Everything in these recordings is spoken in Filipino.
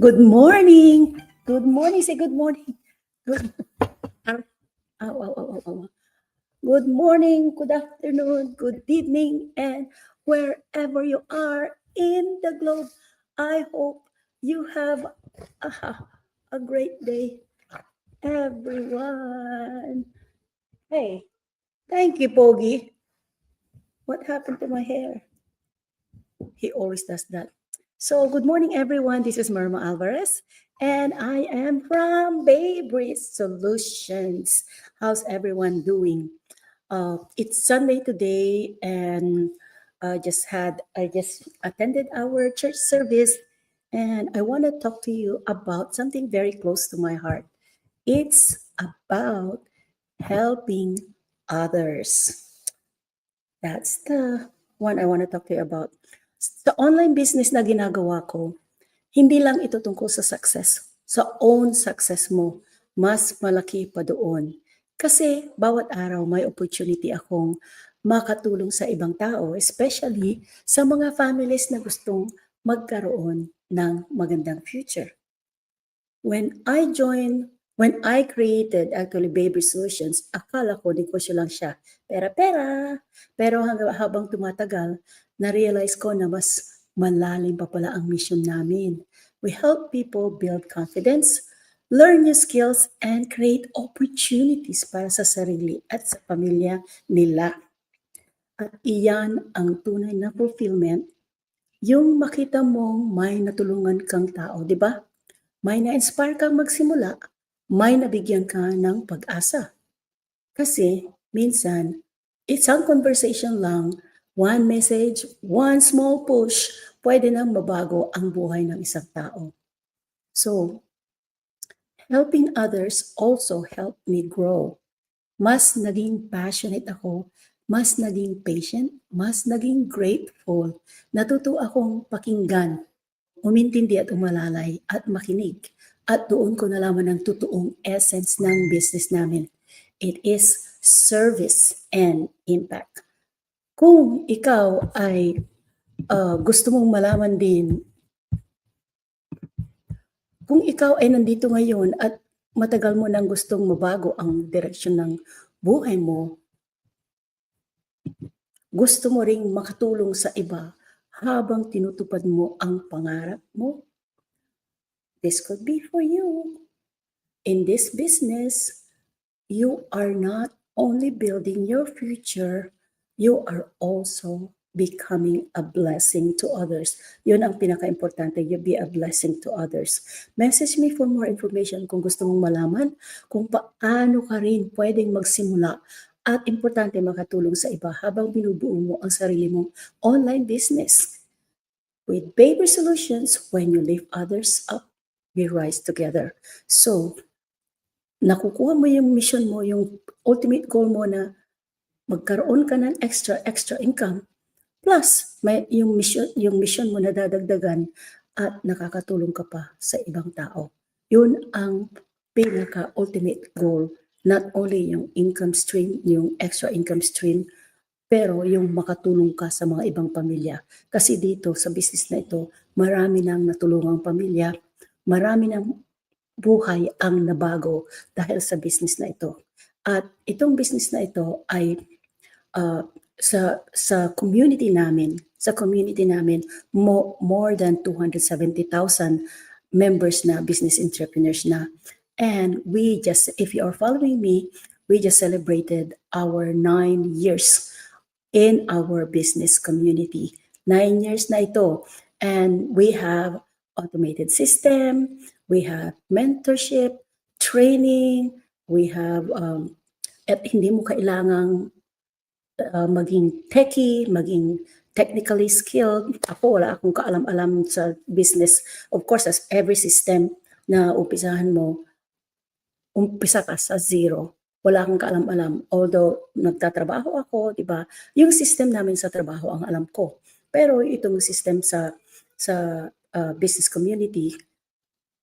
Good morning. Good morning. Say good morning. Good. Ow, ow, ow. Good morning, good afternoon, good evening, and wherever you are in the globe, I hope you have a, a great day, everyone. Hey, thank you, Pogi. What happened to my hair? He always does that. So, good morning, everyone. This is Merma Alvarez, and I am from Baybridge Solutions. How's everyone doing? Uh, it's Sunday today, and I just had I just attended our church service, and I want to talk to you about something very close to my heart. It's about helping others. That's the one I want to talk to you about. Sa online business na ginagawa ko, hindi lang ito tungkol sa success, sa own success mo. Mas malaki pa doon. Kasi bawat araw may opportunity akong makatulong sa ibang tao, especially sa mga families na gustong magkaroon ng magandang future. When I joined, when I created actually Baby Solutions, akala ko negosyo lang siya. Pera-pera. Pero hanggang habang tumatagal, na-realize ko na mas malalim pa pala ang mission namin. We help people build confidence, learn new skills, and create opportunities para sa sarili at sa pamilya nila. At iyan ang tunay na fulfillment, yung makita mong may natulungan kang tao, di ba? May na-inspire kang magsimula, may nabigyan ka ng pag-asa. Kasi minsan, isang conversation lang, one message, one small push, pwede nang mabago ang buhay ng isang tao. So, helping others also helped me grow. Mas naging passionate ako, mas naging patient, mas naging grateful. Natuto akong pakinggan, umintindi at umalalay at makinig. At doon ko nalaman ang totoong essence ng business namin. It is service and impact. Kung ikaw ay uh, gusto mong malaman din kung ikaw ay nandito ngayon at matagal mo nang gustong mabago ang direksyon ng buhay mo, gusto mo ring makatulong sa iba habang tinutupad mo ang pangarap mo, this could be for you. In this business, you are not only building your future, you are also becoming a blessing to others. Yun ang pinaka-importante, you be a blessing to others. Message me for more information kung gusto mong malaman kung paano ka rin pwedeng magsimula at importante makatulong sa iba habang binubuo mo ang sarili mong online business. With Baby Solutions, when you lift others up, we rise together. So, nakukuha mo yung mission mo, yung ultimate goal mo na magkaroon ka ng extra, extra income, Plus, may yung mission, yung mission mo na dadagdagan at nakakatulong ka pa sa ibang tao. Yun ang pinaka-ultimate goal. Not only yung income stream, yung extra income stream, pero yung makatulong ka sa mga ibang pamilya. Kasi dito sa business na ito, marami nang natulungang pamilya, marami nang buhay ang nabago dahil sa business na ito. At itong business na ito ay uh, sa sa community namin, sa community namin, mo, more than 270,000 members na business entrepreneurs na. And we just, if you are following me, we just celebrated our nine years in our business community. Nine years na ito. And we have automated system, we have mentorship, training, we have, um, at hindi mo kailangang uh, maging techie, maging technically skilled. Ako, wala akong kaalam-alam sa business. Of course, as every system na umpisahan mo, umpisa ka sa zero. Wala akong kaalam-alam. Although, nagtatrabaho ako, di ba? Yung system namin sa trabaho ang alam ko. Pero itong system sa sa uh, business community,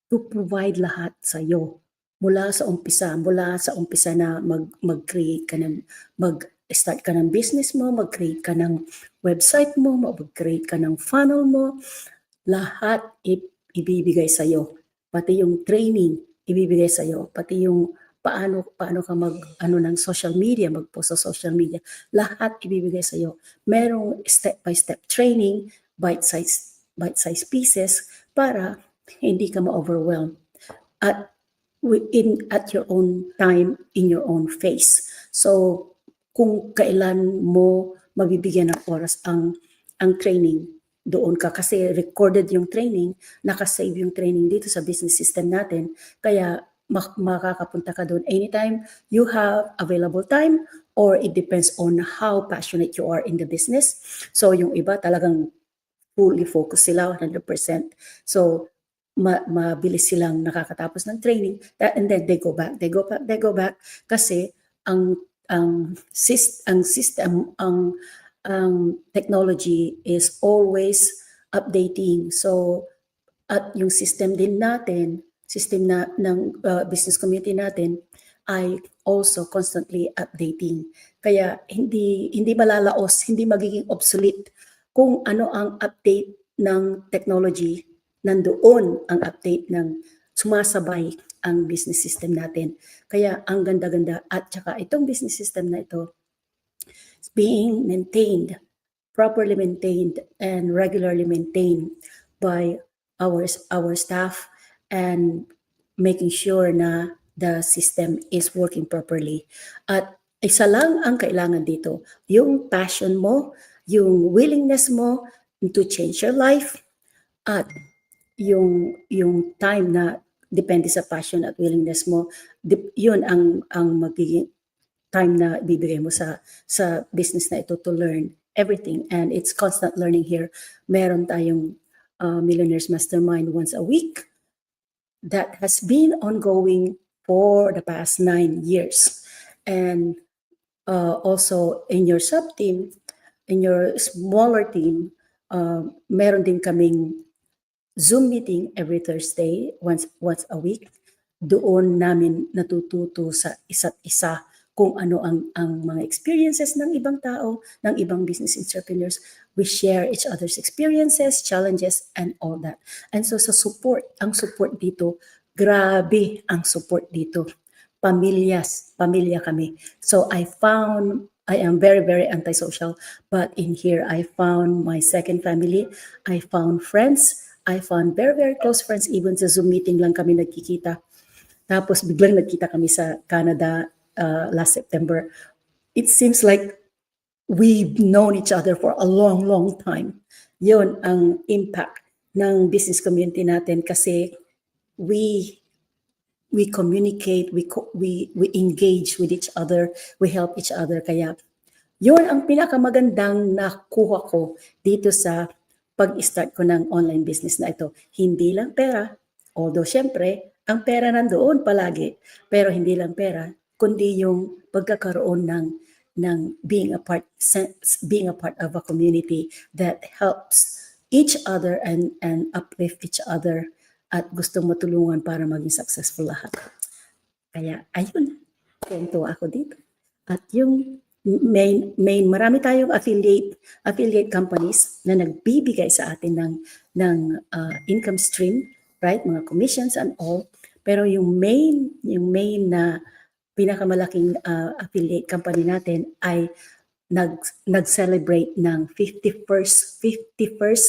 to provide lahat sa iyo mula sa umpisa, mula sa umpisa na mag mag-create ka ng mag start ka ng business mo, mag-create ka ng website mo, mag-create ka ng funnel mo, lahat ibibigay sa iyo, pati yung training ibibigay sa iyo, pati yung paano paano ka mag ano ng social media, mag-post sa social media, lahat ibibigay sa iyo. Merong step by step training, bite size bite size pieces para hindi ka ma-overwhelm at in at your own time in your own face. So kung kailan mo mabibigyan ng oras ang ang training doon ka kasi recorded yung training, nakasave yung training dito sa business system natin. Kaya mak- makakapunta ka doon anytime you have available time or it depends on how passionate you are in the business. So yung iba talagang fully focus sila 100%. So ma- mabilis silang nakakatapos ng training and then they go back, they go back, they go back kasi ang ang sys- ang system ang ang technology is always updating. So at yung system din natin, system na ng uh, business community natin ay also constantly updating. Kaya hindi hindi malalaos, hindi magiging obsolete kung ano ang update ng technology, nandoon ang update ng sumasabay ang business system natin. Kaya ang ganda-ganda at saka itong business system na ito is being maintained, properly maintained and regularly maintained by our our staff and making sure na the system is working properly. At isa lang ang kailangan dito, yung passion mo, yung willingness mo to change your life at yung yung time na depende sa passion at willingness mo, yun ang ang magiging time na bibigay mo sa sa business na ito to learn everything and it's constant learning here. Meron tayong uh, Millionaires Mastermind once a week that has been ongoing for the past nine years. And uh, also in your sub team, in your smaller team, uh, meron din kaming Zoom meeting every Thursday, once once a week. Doon namin natututo sa isa't isa kung ano ang ang mga experiences ng ibang tao, ng ibang business entrepreneurs. We share each other's experiences, challenges, and all that. And so sa support, ang support dito, grabe ang support dito. Pamilyas, pamilya kami. So I found I am very, very antisocial. But in here, I found my second family. I found friends. I found very, very close friends. Even sa Zoom meeting lang kami nagkikita. Tapos biglang nagkita kami sa Canada uh, last September. It seems like we've known each other for a long, long time. Yun ang impact ng business community natin kasi we we communicate, we co- we we engage with each other, we help each other. Kaya yun ang pinakamagandang nakuha ko dito sa pag-start ko ng online business na ito. Hindi lang pera, although syempre, ang pera nandoon palagi, pero hindi lang pera, kundi yung pagkakaroon ng ng being a part being a part of a community that helps each other and and uplift each other at gustong matulungan para maging successful lahat. Kaya ayun, kwento ako dito. At yung main main marami tayong affiliate affiliate companies na nagbibigay sa atin ng ng uh, income stream, right? Mga commissions and all. Pero yung main yung main na pinakamalaking uh, affiliate company natin ay nag nag-celebrate ng 51st 51st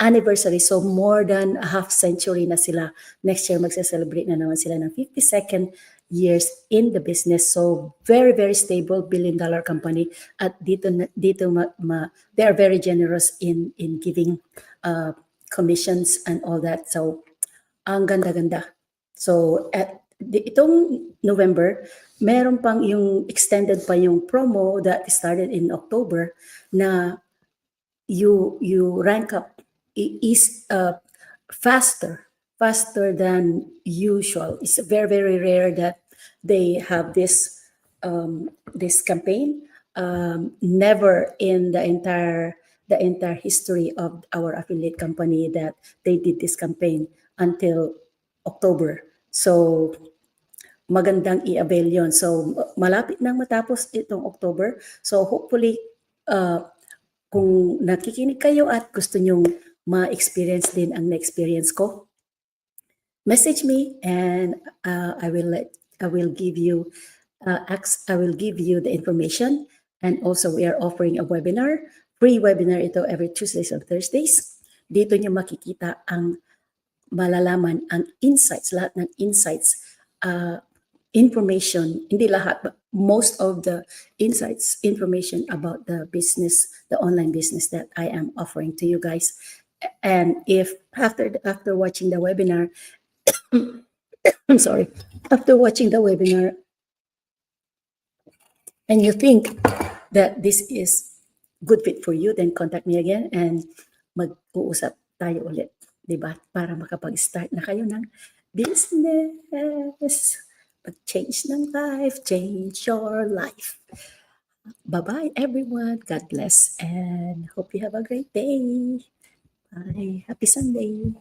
anniversary. So more than a half century na sila. Next year magse-celebrate na naman sila ng 52nd years in the business. So very very stable billion dollar company at dito dito ma, ma- they are very generous in in giving uh, commissions and all that. So ang ganda-ganda. So at itong November, meron pang yung extended pa yung promo that started in October na you you rank up is uh, faster faster than usual. It's very very rare that they have this um, this campaign. Um, never in the entire the entire history of our affiliate company that they did this campaign until October. So magandang i-avail yon. So malapit nang matapos itong October. So hopefully uh, kung nakikinig kayo at gusto nyong ma-experience din ang na-experience ko. Message me and uh, I will let I will give you uh, I will give you the information. And also we are offering a webinar free webinar ito every Tuesdays and Thursdays. Dito niyo makikita ang malalaman ang insights lahat ng insights uh, information hindi lahat but most of the insights information about the business the online business that I am offering to you guys and if after after watching the webinar I'm sorry after watching the webinar and you think that this is good fit for you then contact me again and mag-uusap tayo ulit 'di ba para makapag-start na kayo ng business. Pag-change ng life change your life. Bye-bye everyone. God bless and hope you have a great day bye. Happy sunday